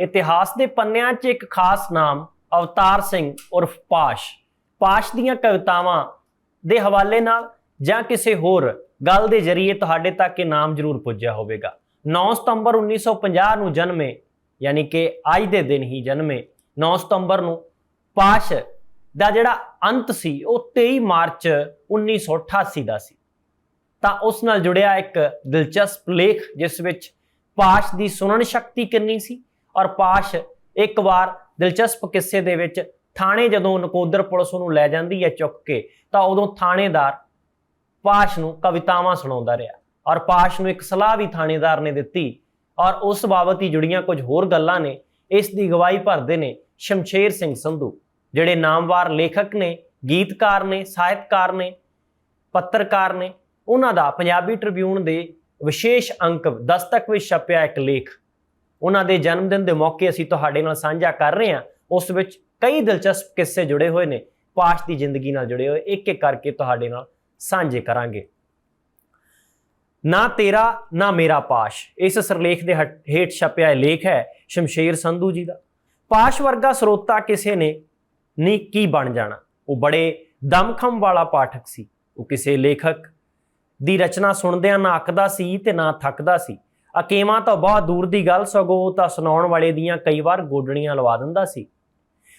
ਇਤਿਹਾਸ ਦੇ ਪੰਨਿਆਂ 'ਚ ਇੱਕ ਖਾਸ ਨਾਮ ਅਵਤਾਰ ਸਿੰਘ ਉਰਫ ਪਾਸ਼। ਪਾਸ਼ ਦੀਆਂ ਕਵਿਤਾਵਾਂ ਦੇ ਹਵਾਲੇ ਨਾਲ ਜਾਂ ਕਿਸੇ ਹੋਰ ਗੱਲ ਦੇ ਜ਼ਰੀਏ ਤੁਹਾਡੇ ਤੱਕ ਇਹ ਨਾਮ ਜ਼ਰੂਰ ਪੁੱਜਿਆ ਹੋਵੇਗਾ। 9 ਸਤੰਬਰ 1950 ਨੂੰ ਜਨਮੇ, ਯਾਨੀ ਕਿ ਅੱਜ ਦੇ ਦਿਨ ਹੀ ਜਨਮੇ 9 ਸਤੰਬਰ ਨੂੰ ਪਾਸ਼ ਦਾ ਜਿਹੜਾ ਅੰਤ ਸੀ, ਉਹ 23 ਮਾਰਚ 1988 ਦਾ ਸੀ। ਤਾਂ ਉਸ ਨਾਲ ਜੁੜਿਆ ਇੱਕ ਦਿਲਚਸਪ ਲੇਖ, ਜਿਸ ਵਿੱਚ ਪਾਸ਼ ਦੀ ਸੁਣਨ ਸ਼ਕਤੀ ਕਿੰਨੀ ਸੀ? ਔਰ ਪਾਸ਼ ਇੱਕ ਵਾਰ ਦਿਲਚਸਪ ਕਿੱਸੇ ਦੇ ਵਿੱਚ ਥਾਣੇ ਜਦੋਂ ਨਕੋਦਰ ਪੁਲਿਸ ਨੂੰ ਲੈ ਜਾਂਦੀ ਹੈ ਚੁੱਕ ਕੇ, ਤਾਂ ਉਦੋਂ ਥਾਣੇਦਾਰ ਪਾਸ਼ ਨੂੰ ਕਵਿਤਾਵਾਂ ਸੁਣਾਉਂਦਾ ਰਿਹਾ ਔਰ ਪਾਸ਼ ਨੂੰ ਇੱਕ ਸਲਾਹ ਵੀ ਥਾਣੇਦਾਰ ਨੇ ਦਿੱਤੀ ਔਰ ਉਸ ਬਾਬਤ ਹੀ ਜੁੜੀਆਂ ਕੁਝ ਹੋਰ ਗੱਲਾਂ ਨੇ, ਇਸ ਦੀ ਗਵਾਹੀ ਭਰਦੇ ਨੇ ਸ਼ਮਸ਼ੇਰ ਸਿੰਘ ਸੰਧੂ, ਜਿਹੜੇ ਨਾਮਵਾਰ ਲੇਖਕ ਨੇ, ਗੀਤਕਾਰ ਨੇ, ਸਾਹਿਤਕਾਰ ਨੇ, ਪੱਤਰਕਾਰ ਨੇ, ਉਹਨਾਂ ਦਾ ਪੰਜਾਬੀ ਟ੍ਰਿਬਿਊਨ ਦੇ ਵਿਸ਼ੇਸ਼ ਅੰਕ ਦਸਤਕ ਵਿੱਚ ਛਪਿਆ ਇੱਕ ਲੇਖ। ਉਹਨਾਂ ਦੇ ਜਨਮ ਦਿਨ ਦੇ ਮੌਕੇ ਅਸੀਂ ਤੁਹਾਡੇ ਨਾਲ ਸਾਂਝਾ ਕਰ ਰਹੇ ਹਾਂ। ਉਸ ਵਿੱਚ ਕਈ ਦਿਲਚਸਪ ਕਿੱਸੇ ਜੁੜੇ ਹੋਏ ਨੇ, ਪਾਸ਼ ਦੀ ਜ਼ਿੰਦਗੀ ਨਾਲ ਜੁੜੇ ਹੋਏ ਇੱਕ ਇੱਕ ਕਰਕੇ ਤੁਹਾਡੇ ਨਾਲ ਸਾਂਝੇ ਕਰਾਂਗੇ। ਨਾ ਤੇਰਾ, ਨਾ ਮੇਰਾ ਪਾਸ਼। ਇਸ ਸਰਲੇਖ ਦੇ ਹੇਠ ਛਪਿਆ ਇਹ ਲੇਖ ਹੈ ਸ਼ਮਸ਼ੇਰ ਸੰਧੂ ਜੀ ਦਾ। ਪਾਸ਼ ਵਰਗਾ ਸਰੋਤਾ ਕਿਸੇ ਨੇ ਨੀ ਕੀ ਬਣ ਜਾਣਾ। ਉਹ ਬੜੇ ਦਮਖਮ ਵਾਲਾ ਪਾਠਕ ਸੀ। ਉਹ ਕਿਸੇ ਲੇਖਕ ਦੀ ਰਚਨਾ ਸੁਣਦਿਆਂ ਨਾ ਅੱਕਦਾ ਸੀ ਤੇ ਨਾ ਥੱਕਦਾ ਸੀ। ਅਕੇਵਾਂ ਤਾਂ ਬਹੁਤ ਦੂਰ ਦੀ ਗੱਲ ਸਗੋਂ ਤਾਂ ਸੁਣਾਉਣ ਵਾਲੇ ਦੀਆਂ ਕਈ ਵਾਰ ਗੋਡਣੀਆਂ ਲਵਾ ਦਿੰਦਾ ਸੀ।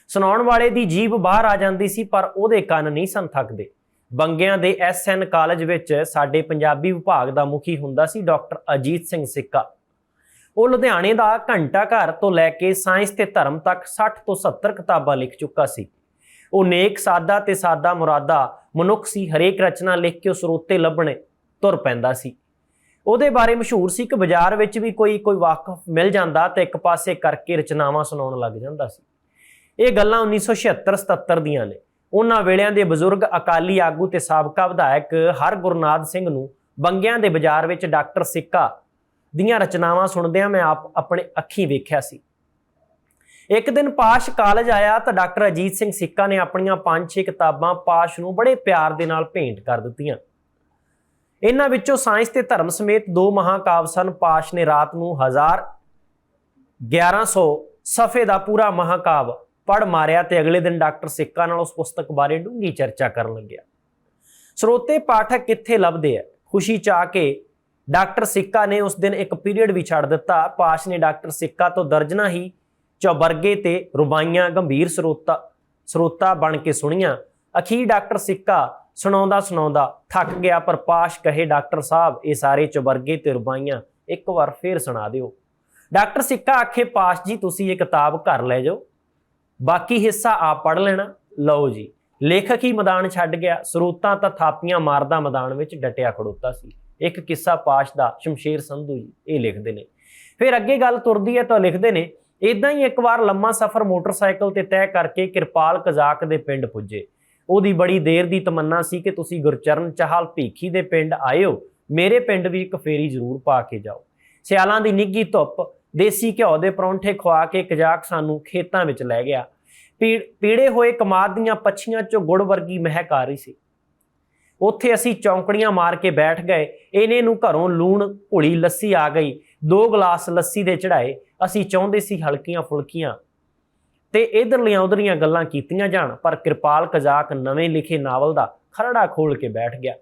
ਸੁਣਾਉਣ ਵਾਲੇ ਦੀ ਜੀਭ ਬਾਹਰ ਆ ਜਾਂਦੀ ਸੀ, ਪਰ ਉਹਦੇ ਕੰਨ ਨਹੀਂ ਸਨ ਥੱਕਦੇ। ਬੰਗਿਆਂ ਦੇ ਐਸਐਨ ਕਾਲਜ ਵਿੱਚ ਸਾਡੇ ਪੰਜਾਬੀ ਵਿਭਾਗ ਦਾ ਮੁਖੀ ਹੁੰਦਾ ਸੀ ਡਾਕਟਰ ਅਜੀਤ ਸਿੰਘ ਸਿੱਕਾ। ਉਹ ਲੁਧਿਆਣੇ ਦਾ ਘੰਟਾ ਘਰ ਤੋਂ ਲੈ ਕੇ ਸਾਇੰਸ ਤੇ ਧਰਮ ਤੱਕ 60 ਤੋਂ 70 ਕਿਤਾਬਾਂ ਲਿਖ ਚੁੱਕਾ ਸੀ। ਉਹ ਨੇਕ ਸਾਦਾ ਤੇ ਸਾਦਾ ਮੁਰਾਦਾ ਮਨੁੱਖ ਸੀ, ਹਰੇਕ ਰਚਨਾ ਲਿਖ ਕੇ ਉਹ ਸਰੋਤੇ ਲੱਭਣੇ ਤੁਰ ਪੈਂਦਾ ਸੀ। ਉਹਦੇ ਬਾਰੇ ਮਸ਼ਹੂਰ ਸੀ ਕਿ ਬਾਜ਼ਾਰ ਵਿੱਚ ਵੀ ਕੋਈ ਕੋਈ ਵਾਕਫ ਮਿਲ ਜਾਂਦਾ ਤੇ ਇੱਕ ਪਾਸੇ ਕਰਕੇ ਰਚਨਾਵਾਂ ਸੁਣਾਉਣ ਲੱਗ ਜਾਂਦਾ ਸੀ। ਇਹ ਗੱਲਾਂ 1976-77 ਦੀਆਂ ਨੇ। ਉਹਨਾਂ ਵੇਲਿਆਂ ਦੇ ਬਜ਼ੁਰਗ, ਅਕਾਲੀ ਆਗੂ ਤੇ ਸਾਬਕਾ ਵਿਧਾਇਕ ਹਰ ਗੁਰਨਾਦ ਸਿੰਘ ਨੂੰ ਬੰਗਿਆਂ ਦੇ ਬਾਜ਼ਾਰ ਵਿੱਚ ਡਾਕਟਰ ਸਿੱਕਾ ਦੀਆਂ ਰਚਨਾਵਾਂ ਸੁਣਦਿਆਂ ਮੈਂ ਆਪ ਆਪਣੇ ਅੱਖੀਂ ਵੇਖਿਆ ਸੀ। ਇੱਕ ਦਿਨ ਪਾਸ਼ ਕਾਲਜ ਆਇਆ ਤਾਂ ਡਾਕਟਰ ਅਜੀਤ ਸਿੰਘ ਸਿੱਕਾ ਨੇ ਆਪਣੀਆਂ ਪੰਜ ਛੇ ਕਿਤਾਬਾਂ ਪਾਸ਼ ਨੂੰ ਬੜੇ ਪਿਆਰ ਦੇ ਨਾਲ ਭੇਂਟ ਕਰ ਦਿੱਤੀਆਂ। ਇਹਨਾਂ ਵਿੱਚੋਂ ਸਾਇੰਸ ਤੇ ਧਰਮ ਸਮੇਤ ਦੋ ਮਹਾਕਾਵ ਸਨ। ਪਾਸ਼ ਨੇ ਰਾਤ ਨੂੰ 1000 1100 ਸਫੇ ਦਾ ਪੂਰਾ ਮਹਾਕਾਵ ਪੜ ਮਾਰਿਆ ਤੇ ਅਗਲੇ ਦਿਨ ਡਾਕਟਰ ਸਿੱਕਾ ਨਾਲ ਉਸ ਪੁਸਤਕ ਬਾਰੇ ਡੂੰਘੀ ਚਰਚਾ ਕਰਨ ਲੱਗਿਆ। ਸਰੋਤੇ ਪਾਠਕ ਕਿੱਥੇ ਲੱਭਦੇ ਆ? ਖੁਸ਼ੀ ਚਾਹ ਕੇ ਡਾਕਟਰ ਸਿੱਕਾ ਨੇ ਉਸ ਦਿਨ ਇੱਕ ਪੀਰੀਅਡ ਵੀ ਛੱਡ ਦਿੱਤਾ। ਪਾਸ਼ ਨੇ ਡਾਕਟਰ ਸਿੱਕਾ ਤੋਂ ਦਰਜਨਾ ਹੀ ਚੌਬਰਗੇ ਤੇ ਰੁਬਾਈਆਂ ਗੰਭੀਰ ਸਰੋਤਾ ਸਰੋਤਾ ਬਣ ਕੇ ਸੁਣੀਆਂ। ਅਖੀਰ ਡਾਕਟਰ ਸਿੱਕਾ ਸੁਣਾਉਂਦਾ ਸੁਣਾਉਂਦਾ ਥੱਕ ਗਿਆ, ਪਰ ਪਾਸ਼ ਕਹੇ ਡਾਕਟਰ ਸਾਹਿਬ, ਇਹ ਸਾਰੇ ਚੌਬਰਗੇ ਤੇ ਰੁਬਾਈਆਂ। ਇੱਕ ਵਾਰ ਫੇਰ ਸੁਣਾ ਦਿਓ। ਡਾਕਟਰ ਸਿੱਕਾ ਆਖੇ, ਪਾਸ਼ ਜੀ, ਤੁਸੀਂ ਇਹ ਕਿਤਾਬ ਘਰ ਲੈ ਜਾਓ। ਬਾਕੀ ਹਿੱਸਾ ਆਪ ਪੜ ਲੈਣਾ। ਲਓ ਜੀ, ਲੇਖਕ ਹੀ ਮੈਦਾਨ ਛੱਡ ਗਿਆ। ਸਰੋਤਾਂ ਤਾਂ ਥਾਪੀਆਂ ਮਾਰਦਾ ਮੈਦਾਨ ਵਿੱਚ ਡਟਿਆ ਖੜੋਤਾ ਸੀ। ਇੱਕ ਕਿੱਸਾ ਪਾਸ਼ ਦਾ, ਸ਼ਮਸ਼ੇਰ ਸੰਧੂ ਜੀ, ਇਹ ਲਿਖਦੇ ਨੇ। ਫਿਰ ਅੱਗੇ ਗੱਲ ਤੁਰਦੀ ਹੈ ਤਾਂ ਲਿਖਦੇ ਨੇ ਇਦਾਂ ਹੀ ਇੱਕ ਵਾਰ ਲੰਮਾ ਸਫ਼ਰ ਮੋਟਰਸਾਈਕਲ ਤੇ ਤੈਅ ਕਰਕੇ ਕਿਰਪਾਲ ਕਜ਼ਾਕ ਦੇ ਪਿੰਡ ਪੁੱਜੇ। ਉਹਦੀ ਬੜੀ ਦੇਰ ਦੀ ਤਮੰਨਾ ਸੀ ਕਿ ਤੁਸੀਂ ਗੁਰਚਰਨ ਚਾਹਲ ਭੀਖੀ ਦੇ ਪਿੰਡ ਆਇਓ ਮੇਰੇ ਪਿੰਡ ਵੀ ਇੱਕ ਫੇਰੀ ਜ਼ਰੂਰ ਪਾ ਕੇ ਜਾਓ। ਸਿਆਲਾਂ ਦੀ ਨਿੱਗੀ ਧੁੱਪ, ਦੇਸੀ ਘਿਓ ਦੇ ਪਰੌਂਠੇ ਖਵਾ ਕੇ ਕਜ਼ਾਕ ਸਾਨੂੰ ਖੇਤਾਂ ਵਿੱਚ ਲੈ ਗਿਆ। ਪੀੜ- ਪੀੜੇ ਹੋਏ ਕਮਾਦ ਦੀਆਂ ਪੱਛੀਆਂ ਚੋਂ ਗੁੜ ਵਰਗੀ ਮਹਿਕ ਆ ਰਹੀ ਸੀ। ਉੱਥੇ ਅਸੀਂ ਚੌਂਕੜੀਆਂ ਮਾਰ ਕੇ ਬੈਠ ਗਏ। ਇਹਨੇ ਨੂੰ ਘਰੋਂ ਲੂਣ, ਘੁਲੀ, ਲੱਸੀ ਆ ਗਈ। ਦੋ ਗਲਾਸ ਲੱਸੀ ਦੇ ਚੜਾਏ ਅਸੀਂ ਚਾਹੁੰਦੇ ਸੀ ਹਲਕੀਆਂ ਫੁਲਕੀਆਂ ਤੇ ਇਧਰਲੀਆਂ ਉਧਰਲੀਆਂ ਗੱਲਾਂ ਕੀਤੀਆਂ ਜਾਣ, ਪਰ ਕਿਰਪਾਲ ਕਜ਼ਾਕ ਨਵੇਂ ਲਿਖੇ ਨਾਵਲ ਦਾ ਖਰੜਾ ਖੋਲ ਕੇ ਬੈਠ ਗਿਆ।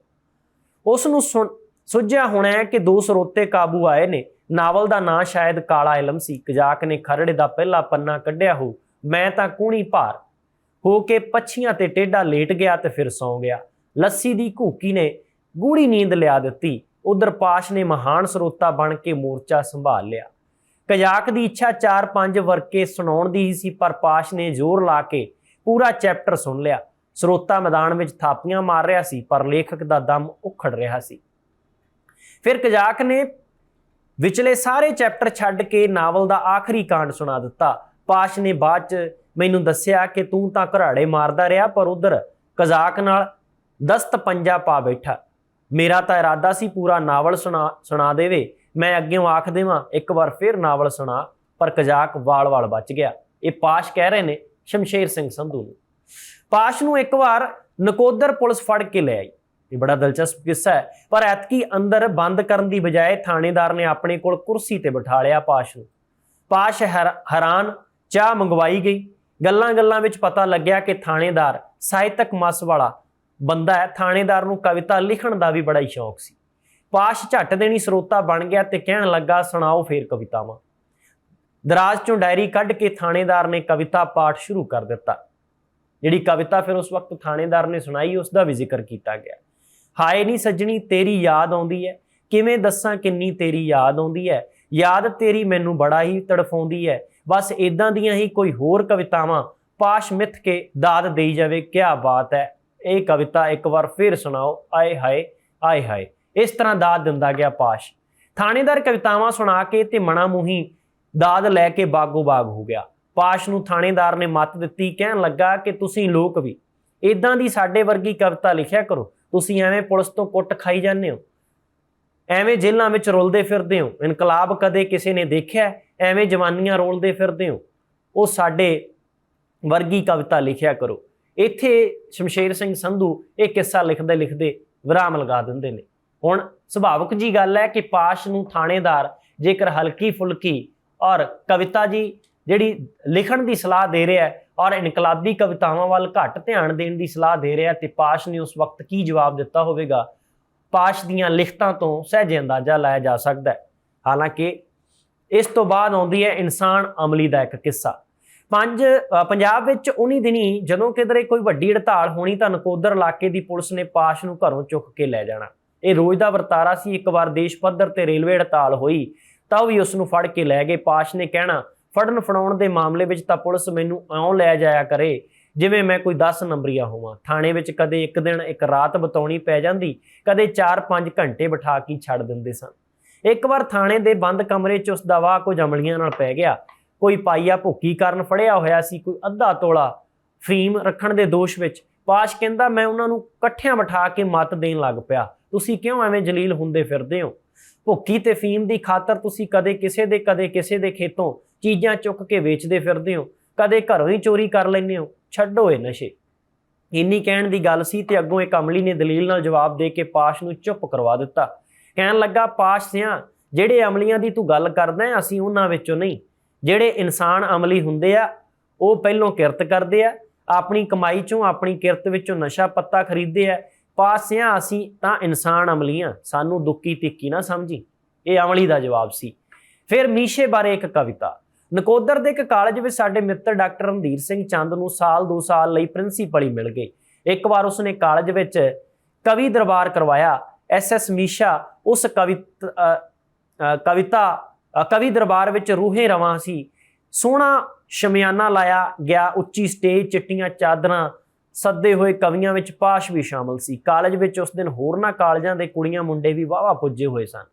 ਉਸ ਨੂੰ ਸੁਣ- ਸੁੱਝਿਆ ਹੋਣਾ ਹੈ ਕਿ ਦੋ ਸਰੋਤੇ ਕਾਬੂ ਆਏ ਨੇ। ਨਾਵਲ ਦਾ ਨਾਂ ਸ਼ਾਇਦ ਕਾਲਾ ਇਲਮ ਸੀ। ਕਜ਼ਾਕ ਨੇ ਖਰੜੇ ਦਾ ਪਹਿਲਾ ਪੰਨਾ ਕੱਢਿਆ ਹੋ, ਮੈਂ ਤਾਂ ਕੂਣੀ ਭਾਰ। ਹੋ ਕੇ ਪੱਛੀਆਂ ਤੇ ਟੇਡਾ ਲੇਟ ਗਿਆ ਤੇ ਫਿਰ ਸੌਂ ਗਿਆ। ਲੱਸੀ ਦੀ ਘੂਕੀ ਨੇ ਗੂੜੀ ਨੀਂਦ ਲਿਆ ਦਿੱਤੀ। ਉਧਰ ਪਾਸ਼ ਨੇ ਮਹਾਨ ਸਰੋਤਾ ਬਣ ਕੇ ਮੋਰਚਾ ਸੰਭਾਲ ਲਿਆ। ਕਜ਼ਾਕ ਦੀ ਇੱਛਾ 4-5 ਵਰਕੇ ਸੁਣਾਉਣ ਦੀ ਹੀ ਸੀ, ਪਰ ਪਾਸ਼ ਨੇ ਜ਼ੋਰ ਲਾ ਕੇ ਪੂਰਾ ਚੈਪਟਰ ਸੁਣ ਲਿਆ। ਸਰੋਤਾ ਮੈਦਾਨ ਵਿੱਚ ਥਾਪੀਆਂ ਮਾਰ ਰਿਹਾ ਸੀ, ਪਰ ਲੇਖਕ ਦਾ ਦਮ ਉਖੜ ਰਿਹਾ ਸੀ। ਫਿਰ ਕਜ਼ਾਕ ਨੇ ਵਿਚਲੇ ਸਾਰੇ ਚੈਪਟਰ ਛੱਡ ਕੇ ਨਾਵਲ ਦਾ ਆਖਰੀ ਕਾਂਡ ਸੁਣਾ ਦਿੱਤਾ। ਪਾਸ਼ ਨੇ ਬਾਅਦ ਚ ਮੈਨੂੰ ਦੱਸਿਆ ਕਿ ਤੂੰ ਤਾਂ ਘਰਾੜੇ ਮਾਰਦਾ ਰਿਹਾ, ਪਰ ਉਧਰ ਕਜ਼ਾਕ ਨਾਲ ਦਸਤ ਪੰਜਾ ਪਾ ਬੈਠਾ। ਮੇਰਾ ਤਾਂ ਇਰਾਦਾ ਸੀ ਪੂਰਾ ਨਾਵਲ ਸੁਣਾ ਸੁਣਾ ਦੇਵੇ। ਮੈਂ ਅੱਗੇੋਂ ਆਖ ਦੇਵਾਂ, ਇੱਕ ਵਾਰ ਫਿਰ ਨਾਵਲ ਸੁਣਾ, ਪਰ ਕਜ਼ਾਕ ਵਾਲ-ਵਾਲ ਬਚ ਗਿਆ। ਇਹ ਪਾਸ਼ ਕਹਿ ਰਹੇ ਨੇ ਸ਼ਮਸ਼ੇਰ ਸਿੰਘ ਸੰਧੂ ਨੂੰ। ਪਾਸ਼ ਨੂੰ ਇੱਕ ਵਾਰ ਨਕੋਦਰ ਪੁਲਿਸ ਫੜ ਕੇ ਲੈ ਆਈ। ਇਹ ਬੜਾ ਦਿਲਚਸਪ ਕਿੱਸਾ ਹੈ, ਪਰ ਐਤਕੀ ਅੰਦਰ ਬੰਦ ਕਰਨ ਦੀ ਬਜਾਏ ਥਾਣੇਦਾਰ ਨੇ ਆਪਣੇ ਕੋਲ ਕੁਰਸੀ ਤੇ ਬਿਠਾ ਲਿਆ ਪਾਸ਼ ਨੂੰ। ਪਾਸ਼ ਹੈਰਾਨ, ਚਾਹ ਮੰਗਵਾਈ ਗਈ। ਗੱਲਾਂ ਗੱਲਾਂ ਵਿੱਚ ਪਤਾ ਲੱਗਿਆ ਕਿ ਥਾਣੇਦਾਰ ਸਾਹਿਤਕ ਮਸ ਵਾਲਾ ਬੰਦਾ ਹੈ। ਥਾਣੇਦਾਰ ਨੂੰ ਕਵਿਤਾ ਲਿਖਣ ਦਾ ਵੀ ਬੜਾ ਹੀ ਸ਼ੌਕ ਸੀ। ਪਾਸ਼ ਝੱਟ ਦੇਣੀ ਸਰੋਤਾ ਬਣ ਗਿਆ ਤੇ ਕਹਿਣ ਲੱਗਾ, ਸੁਣਾਓ ਫੇਰ ਕਵਿਤਾਵਾਂ। ਦਰਾਜ ਚੋਂ ਡਾਇਰੀ ਕੱਢ ਕੇ ਥਾਣੇਦਾਰ ਨੇ ਕਵਿਤਾ ਪਾਠ ਸ਼ੁਰੂ ਕਰ ਦਿੱਤਾ। ਜਿਹੜੀ ਕਵਿਤਾ ਫਿਰ ਉਸ ਵਕਤ ਥਾਣੇਦਾਰ ਨੇ ਸੁਣਾਈ, ਉਸ ਦਾ ਵੀ ਜ਼ਿਕਰ ਕੀਤਾ ਗਿਆ। ਹਾਏ ਨਹੀਂ ਸੱਜਣੀ, ਤੇਰੀ ਯਾਦ ਆਉਂਦੀ ਹੈ ਕਿਵੇਂ ਦੱਸਾਂ ਕਿੰਨੀ ਤੇਰੀ ਯਾਦ ਆਉਂਦੀ ਹੈ ਯਾਦ ਤੇਰੀ ਮੈਨੂੰ ਬੜਾ ਹੀ ਤੜਫਾਉਂਦੀ ਹੈ ਬਸ ਇਦਾਂ ਦੀਆਂ ਹੀ ਕੋਈ ਹੋਰ ਕਵਿਤਾਵਾਂ ਪਾਸ਼ ਮਿੱਥ ਕੇ ਦਾਦ ਦੇਈ ਜਾਵੇ, ਕਿਆ ਬਾਤ ਹੈ ਇਹ ਕਵਿਤਾ ਇੱਕ ਵਾਰ ਫਿਰ ਸੁਣਾਓ। ਆਏ ਹਾਏ ਆਏ ਹਾਏ। ਇਸ ਤਰ੍ਹਾਂ ਦਾਦ ਦਿੰਦਾ ਗਿਆ ਪਾਸ਼। ਥਾਣੇਦਾਰ ਕਵਿਤਾਵਾਂ ਸੁਣਾ ਕੇ ਤੇ ਮਣਾ ਮੂੰਹੀ ਦਾਦ ਲੈ ਕੇ ਬਾਗੋ ਬਾਗ ਹੋ ਗਿਆ। ਪਾਸ਼ ਨੂੰ ਥਾਣੇਦਾਰ ਨੇ ਮੱਤ ਦਿੱਤੀ, ਕਹਿਣ ਲੱਗਾ ਕਿ ਤੁਸੀਂ ਲੋਕ ਵੀ ਇਦਾਂ ਦੀ ਸਾਡੇ ਵਰਗੀ ਕਵਿਤਾ ਲਿਖਿਆ ਕਰੋ। ਤੁਸੀਂ ਐਵੇਂ ਪੁਲਿਸ ਤੋਂ ਕੁੱਟ ਖਾਈ ਜਾਂਦੇ ਹੋ। ਐਵੇਂ ਜੇਲ੍ਹਾਂ ਵਿੱਚ ਰੁਲਦੇ ਫਿਰਦੇ ਹੋ। ਇਨਕਲਾਬ ਕਦੇ ਕਿਸੇ ਨੇ ਦੇਖਿਆ? ਐਵੇਂ ਜਵਾਨੀਆਂ ਰੋਲਦੇ ਫਿਰਦੇ ਹੋ। ਉਹ ਸਾਡੇ ਵਰਗੀ ਕਵਿਤਾ ਲਿਖਿਆ ਕਰੋ। ਇੱਥੇ ਸ਼ਮਸ਼ੇਰ ਸਿੰਘ ਸੰਧੂ ਇਹ ਕਿੱਸਾ ਲਿਖਦੇ ਲਿਖਦੇ ਵਿਰਾਮ ਲਗਾ ਦਿੰਦੇ ਨੇ। ਹੁਣ ਸੁਭਾਵਕ ਜੀ ਗੱਲ ਹੈ ਕਿ ਪਾਸ਼ ਨੂੰ ਥਾਣੇਦਾਰ ਜੇਕਰ ਹਲਕੀ ਫੁਲਕੀ ਔਰ ਕਵਿਤਾ ਜੀ ਜਿਹੜੀ ਲਿਖਣ ਦੀ ਸਲਾਹ ਦੇ ਰਿਹਾ ਹੈ ਔਰ ਇਨਕਲਾਬੀ ਕਵਿਤਾਵਾਂ ਵੱਲ ਘੱਟ ਧਿਆਨ ਦੇਣ ਦੀ ਸਲਾਹ ਦੇ ਰਿਹਾ ਤੇ ਪਾਸ਼ ਨੇ ਉਸ ਵਕਤ ਕੀ ਜਵਾਬ ਦਿੱਤਾ ਹੋਵੇਗਾ, ਪਾਸ਼ ਦੀਆਂ ਲਿਖਤਾਂ ਤੋਂ ਸਹਿਜੇ ਅੰਦਾਜ਼ਾ ਲਾਇਆ ਜਾ ਸਕਦਾ ਹੈ। ਹਾਲਾਂਕਿ ਇਸ ਤੋਂ ਬਾਅਦ ਆਉਂਦੀ ਹੈ ਇਨਸਾਨ ਅਮਲੀ ਦਾ ਇੱਕ ਕਿੱਸਾ। ਪੰਜ ਪੰਜਾਬ ਵਿੱਚ ਉਨੀ ਦਿਨੀ ਜਦੋਂ ਕਿਧਰੇ ਕੋਈ ਵੱਡੀ ਹੜਤਾਲ ਹੋਣੀ ਤਾਂ ਨਕੋਦਰ ਇਲਾਕੇ ਦੀ ਪੁਲਿਸ ਨੇ ਪਾਸ਼ ਨੂੰ ਘਰੋਂ ਚੁੱਕ ਕੇ ਲੈ ਜਾਣਾ। ਇਹ ਰੋਜ਼ ਦਾ ਵਰਤਾਰਾ ਸੀ। ਇੱਕ ਵਾਰ ਦੇਸ਼ ਪੱਧਰ ਤੇ ਰੇਲਵੇ ਹੜਤਾਲ ਹੋਈ, ਤਾਂ ਵੀ ਉਸ ਨੂੰ ਫੜ ਕੇ ਲੈ ਗਏ। ਪਾਸ਼ ਨੇ ਕਹਿਣਾ, ਫੜਨ ਫੜਾਉਣ ਦੇ ਮਾਮਲੇ ਵਿੱਚ ਤਾਂ ਪੁਲਿਸ ਮੈਨੂੰ ਇਉਂ ਲੈ ਜਾਇਆ ਕਰੇ, ਜਿਵੇਂ ਮੈਂ ਕੋਈ 10 ਨੰਬਰੀਆ ਹੋਵਾਂ। ਥਾਣੇ ਵਿੱਚ ਕਦੇ ਇੱਕ ਦਿਨ, ਇੱਕ ਰਾਤ ਬਤਾਉਣੀ ਪੈ ਜਾਂਦੀ, ਕਦੇ 4-5 ਘੰਟੇ ਬਿਠਾ ਕੇ ਛੱਡ ਦਿੰਦੇ ਸਨ। ਇੱਕ ਵਾਰ ਥਾਣੇ ਦੇ ਬੰਦ ਕਮਰੇ 'ਚ ਉਸ ਦਾ ਵਾਹ ਕੁਝ ਅਮਲੀਆਂ ਨਾਲ ਪੈ ਗਿਆ। ਕੋਈ ਪਾਈਆ ਭੁੱਕੀ ਕਾਰਨ ਫੜਿਆ ਹੋਇਆ ਸੀ, ਕੋਈ ਅੱਧਾ ਤੋਲਾ ਫੀਮ ਰੱਖਣ ਦੇ ਦੋਸ਼ ਵਿੱਚ ਪਾਸ਼ ਕਹਿੰਦਾ, ਮੈਂ ਉਹਨਾਂ ਨੂੰ ਇਕੱਠਿਆਂ ਬਿਠਾ ਕੇ ਮਤ ਦੇਣ ਲੱਗ ਪਿਆ। ਤੁਸੀਂ ਕਿਉਂ ਐਵੇਂ ਜਲੀਲ ਹੁੰਦੇ ਫਿਰਦੇ ਹੋ? ਭੁੱਕੀ ਤੇ ਫੀਮ ਦੀ ਖਾਤਰ ਤੁਸੀਂ ਕਦੇ ਕਿਸੇ ਦੇ, ਕਦੇ ਕਿਸੇ ਦੇ ਖੇਤੋਂ ਚੀਜ਼ਾਂ ਚੁੱਕ ਕੇ ਵੇਚਦੇ ਫਿਰਦੇ ਹੋ। ਕਦੇ ਘਰੋਂ ਹੀ ਚੋਰੀ ਕਰ ਲੈਂਦੇ ਹੋ। ਛੱਡੋ ਇਹ ਨਸ਼ੇ। ਇੰਨੀ ਕਹਿਣ ਦੀ ਗੱਲ ਸੀ ਤੇ ਅੱਗੋਂ ਇੱਕ ਅਮਲੀ ਨੇ ਦਲੀਲ ਨਾਲ ਜਵਾਬ ਦੇ ਕੇ ਪਾਸ਼ ਨੂੰ ਚੁੱਪ ਕਰਵਾ ਦਿੱਤਾ। ਕਹਿਣ ਲੱਗਾ, ਪਾਸ਼ ਸਿਆਂ, ਜਿਹੜੇ ਅਮਲੀਆਂ ਦੀ ਤੂੰ ਗੱਲ ਕਰਦਾ ਅਸੀਂ ਉਹਨਾਂ ਵਿੱਚੋਂ ਨਹੀਂ। ਜਿਹੜੇ ਇਨਸਾਨ ਅਮਲੀ ਹੁੰਦੇ ਆ, ਉਹ ਪਹਿਲੋਂ ਕਿਰਤ ਕਰਦੇ ਆ ਆਪਣੀ ਕਮਾਈ ਚੋਂ, ਆਪਣੀ ਕਿਰਤ ਵਿੱਚੋਂ ਨਸ਼ਾ ਪੱਤਾ ਖਰੀਦਦੇ ਆ। ਪਾਸਿਆਂ ਅਸੀਂ ਤਾਂ ਇਨਸਾਨ ਅਮਲੀਆਂ। ਸਾਨੂੰ ਦੁੱਕੀ ਤਿੱਕੀ ਨਾ ਸਮਝੀ। ਇਹ ਅਮਲੀ ਦਾ ਜਵਾਬ ਸੀ। ਫਿਰ ਮੀਸ਼ੇ ਬਾਰੇ ਇੱਕ ਕਵਿਤਾ। ਨਕੋਦਰ ਦੇ ਇੱਕ ਕਾਲਜ ਵਿੱਚ ਸਾਡੇ ਮਿੱਤਰ ਡਾਕਟਰ ਰਣਧੀਰ ਸਿੰਘ ਚੰਦ ਨੂੰ ਸਾਲ 2 ਸਾਲ ਲਈ ਪ੍ਰਿੰਸੀਪਲ ਹੀ ਮਿਲ ਗਏ। ਇੱਕ ਵਾਰ ਉਸਨੇ ਕਾਲਜ ਵਿੱਚ ਕਵੀ ਦਰਬਾਰ ਕਰਵਾਇਆ। ਐਸ ਐਸ ਮੀਸ਼ਾ ਉਸ ਕਵਿਤ ਕਵਿਤਾ ਕਵੀ ਦਰਬਾਰ ਵਿੱਚ ਰੂਹੇ ਰਵਾਂ ਸੀ। ਸੋਹਣਾ ਸ਼ਮਿਆਨਾ ਲਾਇਆ ਗਿਆ, ਉੱਚੀ ਸਟੇਜ ਚਿੱਟੀਆਂ ਚਾਦਰਾਂ, ਸੱਦੇ ਹੋਏ ਕਵੀਆਂ ਵਿੱਚ ਪਾਸ਼ ਵੀ ਸ਼ਾਮਲ ਸੀ। ਕਾਲਜ ਵਿੱਚ ਉਸ ਦਿਨ ਹੋਰਨਾਂ ਕਾਲਜਾਂ ਦੇ ਕੁੜੀਆਂ ਮੁੰਡੇ ਵੀ ਵਾਵਾ ਪੁੱਜੇ ਹੋਏ ਸਨ।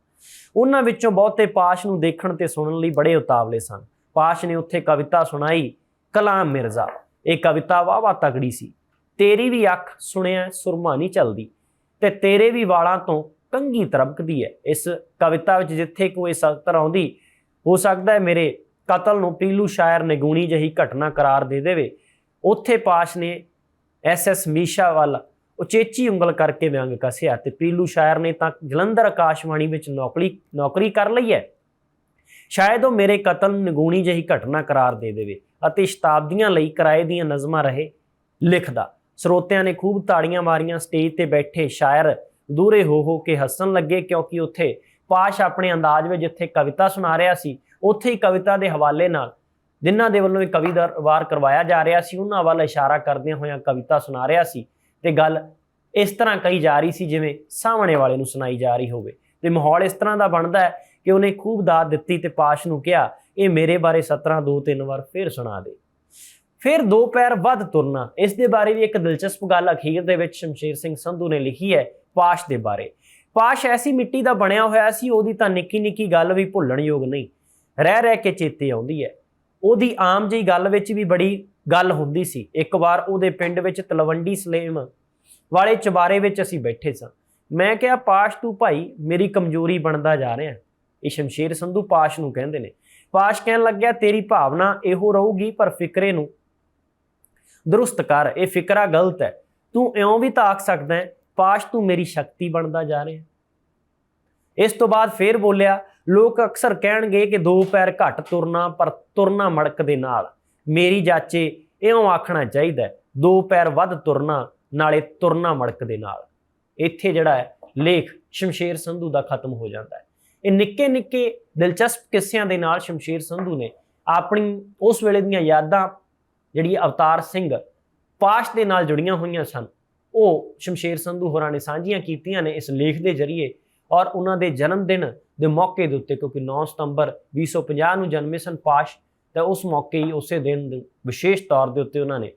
ਉਹਨਾਂ ਵਿੱਚੋਂ ਬਹੁਤੇ ਪਾਸ਼ ਨੂੰ ਦੇਖਣ ਤੇ ਸੁਣਨ ਲਈ ਬੜੇ ਉਤਾਵਲੇ ਸਨ। ਪਾਸ਼ ਨੇ ਉੱਥੇ ਕਵਿਤਾ ਸੁਣਾਈ, ਕਲਾਮ ਮਿਰਜ਼ਾ। ਇਹ ਕਵਿਤਾ ਵਾਵਾ ਤਗੜੀ ਸੀ। ਤੇਰੀ ਵੀ ਅੱਖ ਸੁਣਿਆ ਸੁਰਮਾ ਨਹੀਂ ਚਲਦੀ ਤੇ ਤੇਰੇ ਵੀ ਵਾਲਾਂ ਤੋਂ ਕੰਗੀ ਤਰਬਕਦੀ ਹੈ। ਇਸ ਕਵਿਤਾ ਵਿੱਚ ਜਿੱਥੇ ਕੋਈ ਸਤਰ ਆਉਂਦੀ, ਹੋ ਸਕਦਾ ਹੈ ਮੇਰੇ ਕਤਲ ਨੂੰ ਪੀਲੂ ਸ਼ਾਇਰ ਨਿਗੂਣੀ ਜਹੀ ਘਟਨਾ ਕਰਾਰ ਦੇ ਦੇਵੇ। ਉੱਥੇ ਪਾਸ਼ ਨੇ ਐਸ ਐਸ ਮੀਸ਼ਾ ਵੱਲ ਉਚੇਚੀ ਉਂਗਲ ਕਰਕੇ ਵਿਅੰਗ ਕਸਿਆ ਤੇ ਪੀਲੂ ਸ਼ਾਇਰ ਨੇ ਤਾਂ ਜਲੰਧਰ ਆਕਾਸ਼ਵਾਣੀ ਵਿੱਚ ਨੌਕਰੀ ਨੌਕਰੀ ਕਰ ਲਈ ਹੈ। ਸ਼ਾਇਦ ਉਹ ਮੇਰੇ ਕਤਲ ਨੂੰ ਨਿਗੂਣੀ ਜਹੀ ਘਟਨਾ ਕਰਾਰ ਦੇ ਦੇਵੇ ਅਤੇ ਸ਼ਤਾਬਦੀਆਂ ਲਈ ਕਿਰਾਏ ਦੀਆਂ ਨਜ਼ਮਾਂ ਰਹੇ, ਲਿਖਦਾ। ਸਰੋਤਿਆਂ ਨੇ ਖੂਬ ਤਾੜੀਆਂ ਮਾਰੀਆਂ, ਸਟੇਜ ਤੇ ਬੈਠੇ ਸ਼ਾਇਰ ਦੂਰੇ ਹੋ ਹੋ ਕੇ ਹੱਸਣ ਲੱਗੇ ਕਿਉਂਕਿ ਉੱਥੇ ਪਾਸ਼ ਆਪਣੇ ਅੰਦਾਜ਼ ਵਿੱਚ ਜਿੱਥੇ ਕਵਿਤਾ ਸੁਣਾ ਰਿਹਾ ਸੀ ਉੱਥੇ ਹੀ ਕਵਿਤਾ ਦੇ ਹਵਾਲੇ ਨਾਲ, ਜਿਨ੍ਹਾਂ ਦੇ ਵੱਲੋਂ ਇਹ ਕਵੀ ਦਰਬਾਰ ਕਰਵਾਇਆ ਜਾ ਰਿਹਾ ਸੀ, ਉਹਨਾਂ ਵੱਲ ਇਸ਼ਾਰਾ ਕਰਦਿਆਂ ਹੋਇਆਂ ਕਵਿਤਾ ਸੁਣਾ ਰਿਹਾ ਸੀ ਤੇ ਗੱਲ ਇਸ ਤਰ੍ਹਾਂ ਕਹੀ ਜਾ ਰਹੀ ਸੀ ਜਿਵੇਂ ਸਾਹਮਣੇ ਵਾਲੇ ਨੂੰ ਸੁਣਾਈ ਜਾ ਰਹੀ ਹੋਵੇ। ਤੇ ਮਾਹੌਲ ਇਸ ਤਰ੍ਹਾਂ ਦਾ ਬਣਦਾ ਹੈ ਕਿ ਉਹਨੇ ਖੂਬ ਦਾਤ ਦਿੱਤੀ ਤੇ ਪਾਸ਼ ਨੂੰ ਕਿਹਾ, ਇਹ ਮੇਰੇ ਬਾਰੇ ਸਤਰਾਂ ਦੋ ਤਿੰਨ ਵਾਰ ਫੇਰ ਸੁਣਾ ਦੇ। ਫਿਰ ਦੋ ਪੈਰ ਵੱਧ ਤੁਰਨਾ, ਇਸ ਦੇ ਬਾਰੇ ਵੀ ਇੱਕ ਦਿਲਚਸਪ ਗੱਲ ਅਖੀਰ ਦੇ ਵਿੱਚ ਸ਼ਮਸ਼ੇਰ ਸਿੰਘ ਸੰਧੂ ਨੇ ਲਿਖੀ ਹੈ ਪਾਸ਼ ਦੇ ਬਾਰੇ। ਪਾਸ਼ ਐਸੀ ਮਿੱਟੀ ਦਾ ਬਣਿਆ ਹੋਇਆ ਸੀ, ਉਹਦੀ ਤਾਂ ਨਿੱਕੀ ਨਿੱਕੀ ਗੱਲ ਵੀ ਭੁੱਲਣਯੋਗ ਨਹੀਂ। ਰਹਿ ਰਹਿ ਕੇ ਚੇਤੇ ਆਉਂਦੀ ਹੈ। ਉਹਦੀ ਆਮ ਜਿਹੀ ਗੱਲ ਵਿੱਚ ਵੀ ਬੜੀ ਗੱਲ ਹੁੰਦੀ ਸੀ। ਇੱਕ ਵਾਰ ਉਹਦੇ ਪਿੰਡ ਵਿੱਚ ਤਲਵੰਡੀ ਸਲੇਮ ਵਾਲੇ ਚਬਾਰੇ ਵਿੱਚ ਅਸੀਂ ਬੈਠੇ ਸਾਂ। ਮੈਂ ਕਿਹਾ, ਪਾਸ਼ ਤੂੰ ਭਾਈ, ਮੇਰੀ ਕਮਜ਼ੋਰੀ ਬਣਦਾ ਜਾ ਰਿਹਾ ਇਹ ਸ਼ਮਸ਼ੇਰ ਸੰਧੂ ਪਾਸ਼ ਨੂੰ ਕਹਿੰਦੇ ਨੇ। ਪਾਸ਼ ਕਹਿਣ ਲੱਗਿਆ, ਤੇਰੀ ਭਾਵਨਾ ਇਹੋ ਰਹੂਗੀ, ਪਰ ਫਿਕਰੇ ਨੂੰ ਦਰੁਸਤ ਕਰ। ਇਹ ਫਿਕਰਾ ਗਲਤ ਹੈ। ਤੂੰ ਇਉਂ ਵੀ ਤਾਕ ਸਕਦਾ ਹੈ, ਪਾਸ਼ ਤੂੰ ਮੇਰੀ ਸ਼ਕਤੀ ਬਣਦਾ ਜਾ ਰਿਹਾ ਇਸ ਤੋਂ ਬਾਅਦ ਫੇਰ ਬੋਲਿਆ ਲੋਕ ਅਕਸਰ ਕਹਿਣਗੇ ਕਿ ਦੋ ਪੈਰ ਘੱਟ ਤੁਰਨਾ, ਪਰ ਤੁਰਨਾ ਮੜਕ ਦੇ ਨਾਲ। ਮੇਰੀ ਜਾਚੇ, ਇਉਂ ਆਖਣਾ ਚਾਹੀਦਾ ਦੋ ਪੈਰ ਵੱਧ ਤੁਰਨਾ, ਨਾਲੇ ਤੁਰਨਾ ਮੜਕ ਦੇ ਨਾਲ। ਇੱਥੇ ਜਿਹੜਾ ਹੈ, ਲੇਖ ਸ਼ਮਸ਼ੇਰ ਸੰਧੂ ਦਾ ਖਤਮ ਹੋ ਜਾਂਦਾ ਹੈ। ਇਹ ਨਿੱਕੇ ਨਿੱਕੇ ਦਿਲਚਸਪ ਕਿੱਸਿਆਂ ਦੇ ਨਾਲ ਸ਼ਮਸ਼ੇਰ ਸੰਧੂ ਨੇ ਆਪਣੀ ਉਸ ਵੇਲੇ ਦੀਆਂ ਯਾਦਾਂ, ਜਿਹੜੀ ਅਵਤਾਰ ਸਿੰਘ ਪਾਸ਼ ਦੇ ਨਾਲ ਜੁੜੀਆਂ ਹੋਈਆਂ ਸਨ। ਉਹ ਸ਼ਮਸ਼ੇਰ ਸੰਧੂ ਹੋਰਾਂ ਨੇ ਸਾਂਝੀਆਂ ਕੀਤੀਆਂ ਨੇ ਇਸ ਲੇਖ ਦੇ ਜ਼ਰੀਏ। ਔਰ ਉਹਨਾਂ ਦੇ ਜਨਮ ਦਿਨ ਦੇ ਮੌਕੇ ਦੇ ਉੱਤੇ, ਕਿਉਂਕਿ 9 ਸਤੰਬਰ 2050 ਨੂੰ ਜਨਮੇ ਸਨ ਪਾਸ਼, ਤਾਂ ਉਸ ਮੌਕੇ ਹੀ ਉਸੇ ਦਿਨ ਵਿਸ਼ੇਸ਼ ਤੌਰ ਦੇ ਉੱਤੇ ਉਹਨਾਂ ਨੇ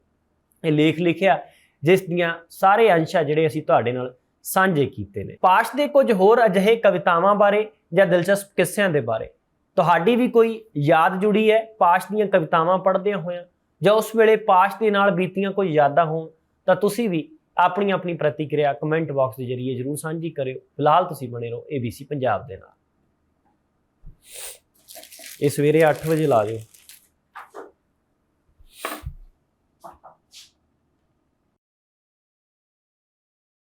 ਇਹ ਲੇਖ ਲਿਖਿਆ, ਜਿਸ ਦੀਆਂ ਸਾਰੇ ਅੰਸ਼ ਜਿਹੜੇ ਅਸੀਂ ਤੁਹਾਡੇ ਨਾਲ ਸਾਂਝੇ ਕੀਤੇ ਨੇ। ਪਾਸ਼ ਦੇ ਕੁਝ ਹੋਰ ਅਜਿਹੇ ਕਵਿਤਾਵਾਂ ਬਾਰੇ ਜਾਂ ਦਿਲਚਸਪ ਕਿੱਸਿਆਂ ਦੇ ਬਾਰੇ, ਤੁਹਾਡੀ ਵੀ ਕੋਈ ਯਾਦ ਜੁੜੀ ਹੈ ਪਾਸ਼ ਦੀਆਂ ਕਵਿਤਾਵਾਂ ਪੜ੍ਹਦਿਆਂ ਹੋਇਆਂ? ਜਾਂ ਉਸ ਵੇਲੇ ਪਾਸ਼ ਦੇ ਨਾਲ ਬੀਤੀਆਂ ਕੋਈ ਯਾਦਾਂ ਹੋਣ, ਤਾਂ ਤੁਸੀਂ ਵੀ ਆਪਣੀ ਆਪਣੀ ਪ੍ਰਤੀਕਿਰਿਆ ਕਮੈਂਟ ਬਾਕਸ ਦੇ ਜ਼ਰੀਏ ਜਰੂਰ ਸਾਂਝੀ ਕਰਿਓ। ਫਿਲਹਾਲ ਤੁਸੀਂ ਬਣੇ ਰਹੋ ABC ਪੰਜਾਬ ਦੇ ਨਾਲ। ਇਹ ਸਵੇਰੇ 8 ਵਜੇ ਲਾ ਦਿਓ।